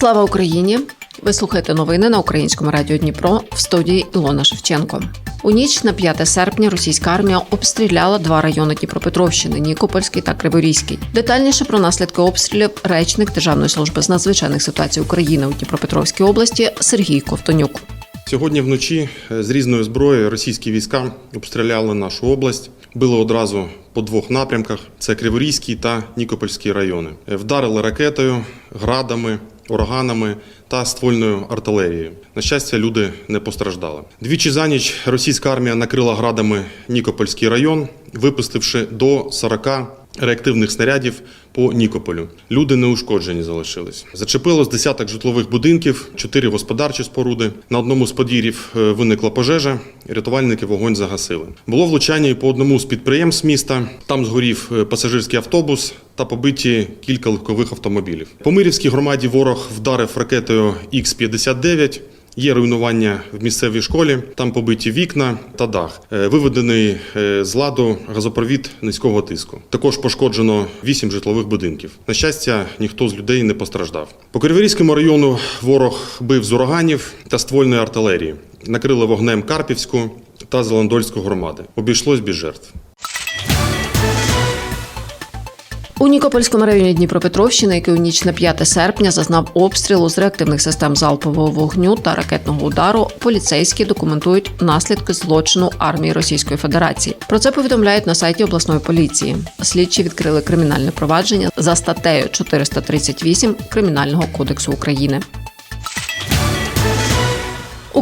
Слава Україні! Ви слухаєте новини на українському радіо Дніпро в студії Ілона Шевченко. У ніч на 5 серпня російська армія обстріляла два райони Дніпропетровщини Нікопольський та Криворізький. Детальніше про наслідки обстрілів речник Державної служби з надзвичайних ситуацій України у Дніпропетровській області Сергій Ковтонюк. Сьогодні вночі е, з різної зброї російські війська обстріляли нашу область. Били одразу по двох напрямках: це Криворізький та Нікопольський райони. Е, Вдарили ракетою, градами, ураганами та ствольною артилерією. На щастя, люди не постраждали. Двічі за ніч російська армія накрила градами Нікопольський район, випустивши до 40 реактивних снарядів по Нікополю. Люди неушкоджені залишились. Зачепило з десяток житлових будинків, чотири господарчі споруди. На одному з подвір'їв е, виникла пожежа. Рятувальники вогонь загасили. Було влучання і по одному з підприємств міста. Там згорів е, пасажирський автобус та побиті кілька легкових автомобілів. По Мирівській громаді ворог вдарив ракетою Х-59. Є руйнування в місцевій школі, там побиті вікна та дах. Е, Виведений е, з ладу газопровід низького тиску. Також пошкоджено 8 житлових будинків. На щастя, ніхто з людей не постраждав. По Криворізькому району ворог бив з ураганів та ствольної артилерії. Накрили вогнем Карпівську та Зеландольську громади. Обійшлось без жертв. У Нікопольському районі Дніпропетровщини, який у ніч на 5 серпня зазнав обстрілу з реактивних систем залпового вогню та ракетного удару, поліцейські документують наслідки злочину армії Російської Федерації. Про це повідомляють на сайті обласної поліції. Слідчі відкрили кримінальне провадження за статтею 438 Кримінального кодексу України.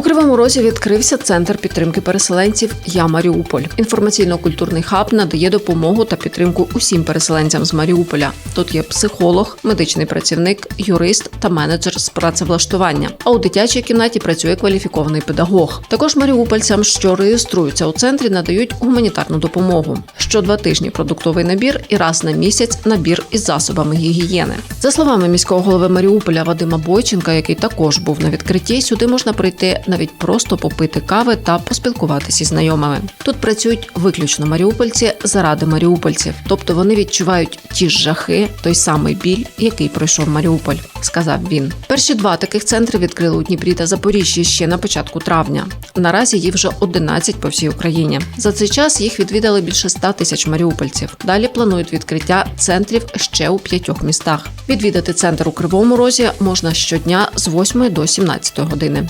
Кривому Розі відкрився центр підтримки переселенців Я Маріуполь. Інформаційно-культурний хаб надає допомогу та підтримку усім переселенцям з Маріуполя. Тут є психолог, медичний працівник, юрист та менеджер з працевлаштування. А у дитячій кімнаті працює кваліфікований педагог. Також маріупольцям, що реєструються у центрі, надають гуманітарну допомогу. Що два тижні продуктовий набір і раз на місяць набір із засобами гігієни. За словами міського голови Маріуполя Вадима Бойченка, який також був на відкритті, сюди можна прийти навіть просто попити кави та поспілкуватися із знайомими. Тут працюють виключно маріупольці заради маріупольців, тобто вони відчувають ті ж жахи, той самий біль, який пройшов Маріуполь, сказав він. Перші два таких центри відкрили у Дніпрі та Запоріжжі ще на початку травня. Наразі їх вже 11 по всій Україні. За цей час їх відвідали більше 100 тисяч маріупольців. Далі планують відкриття центрів ще у п'ятьох містах. Відвідати центр у Кривому Розі можна щодня з 8 до 17 години.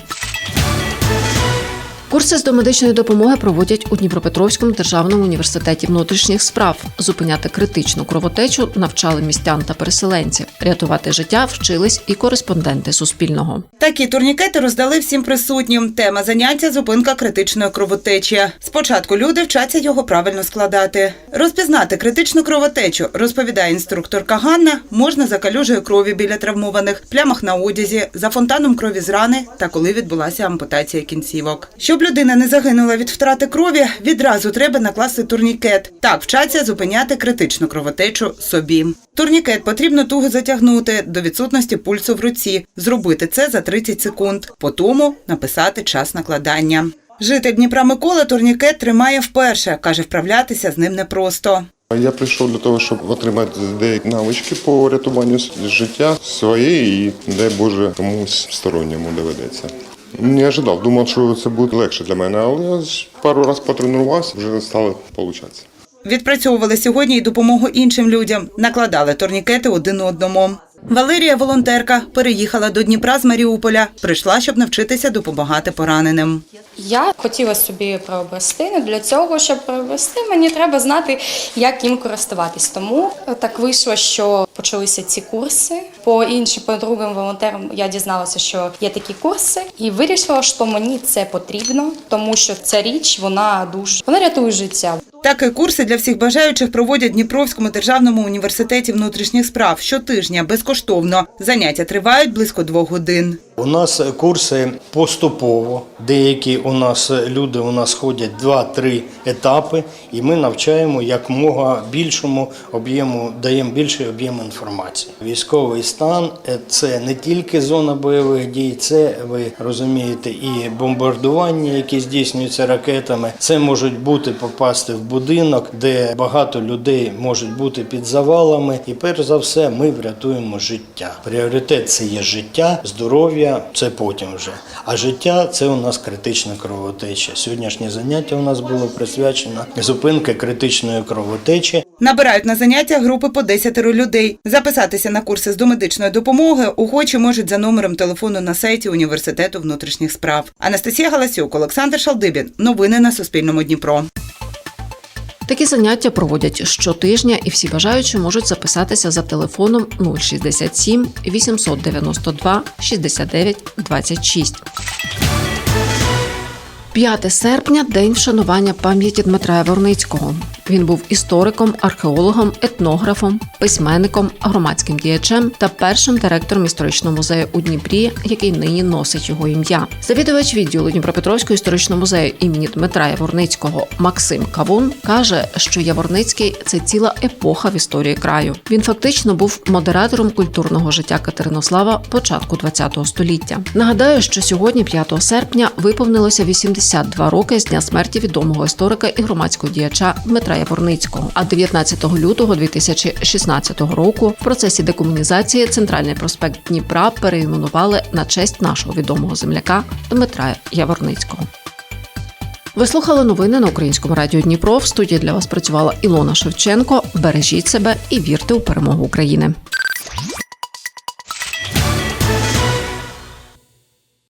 Курси з домедичної допомоги проводять у Дніпропетровському державному університеті внутрішніх справ. Зупиняти критичну кровотечу навчали містян та переселенців. Рятувати життя вчились і кореспонденти Суспільного. Такі турнікети роздали всім присутнім. Тема заняття зупинка критичної кровотечі. Спочатку люди вчаться його правильно складати. Розпізнати критичну кровотечу, розповідає інструкторка Ганна, можна за калюжею крові біля травмованих, плямах на одязі, за фонтаном крові з рани та коли відбулася ампутація кінцівок. Щоб людина не загинула від втрати крові, відразу треба накласти турнікет. Так вчаться зупиняти критичну кровотечу собі. Турнікет потрібно туго затягнути до відсутності пульсу в руці. Зробити це за 30 секунд. По тому написати час накладання. Житель Дніпра Микола турнікет тримає вперше. каже, вправлятися з ним непросто. Я прийшов для того, щоб отримати деякі навички по рятуванню життя своєї і, дай Боже, комусь сторонньому доведеться. Не ожидав, думав, що це буде легше для мене, але я пару разів потренувався, вже стало получатися. Відпрацьовували сьогодні й допомогу іншим людям. Накладали турнікети один одному. Валерія, волонтерка, переїхала до Дніпра з Маріуполя. Прийшла, щоб навчитися допомагати пораненим. Я хотіла собі приобрести. але Для цього, щоб приобрести, мені треба знати, як їм користуватись. Тому так вийшло, що почалися ці курси. По іншим по другим волонтерам я дізналася, що є такі курси, і вирішила, що мені це потрібно, тому що ця річ вона дуже вона рятує життя. Такі курси для всіх бажаючих проводять Дніпровському державному університеті внутрішніх справ щотижня безкоштовно. Заняття тривають близько двох годин. У нас курси поступово. Деякі у нас люди у нас ходять 2-3 етапи, і ми навчаємо якмога більшому об'єму, даємо більший об'єм інформації. Військовий стан це не тільки зона бойових дій, це ви розумієте, і бомбардування, які здійснюються ракетами. Це можуть бути попасти в будинок, де багато людей можуть бути під завалами. І перш за все, ми врятуємо життя. Пріоритет це є життя, здоров'я це потім вже. А життя це у нас критична кровотеча. Сьогоднішнє заняття у нас було присвячено зупинки критичної кровотечі. Набирають на заняття групи по 10 людей. Записатися на курси з домедичної допомоги охочі можуть за номером телефону на сайті Університету внутрішніх справ. Анастасія Галасюк, Олександр Шалдибін. Новини на Суспільному Дніпро. Такі заняття проводять щотижня, і всі бажаючі можуть записатися за телефоном 067 892 69 26. 5 серпня день вшанування пам'яті Дмитра Яворницького. Він був істориком, археологом, етнографом, письменником, громадським діячем та першим директором історичного музею у Дніпрі, який нині носить його ім'я. Завідувач відділу Дніпропетровського історичного музею імені Дмитра Яворницького Максим Кавун каже, що Яворницький це ціла епоха в історії краю. Він фактично був модератором культурного життя Катеринослава початку ХХ століття. Нагадаю, що сьогодні, 5 серпня, виповнилося 82 роки з дня смерті відомого історика і громадського діяча Дмитра Яворницького. А 19 лютого 2016 року в процесі декомунізації центральний проспект Дніпра перейменували на честь нашого відомого земляка Дмитра Яворницького. Ви слухали новини на українському радіо Дніпро. В студії для вас працювала Ілона Шевченко. Бережіть себе і вірте у перемогу України.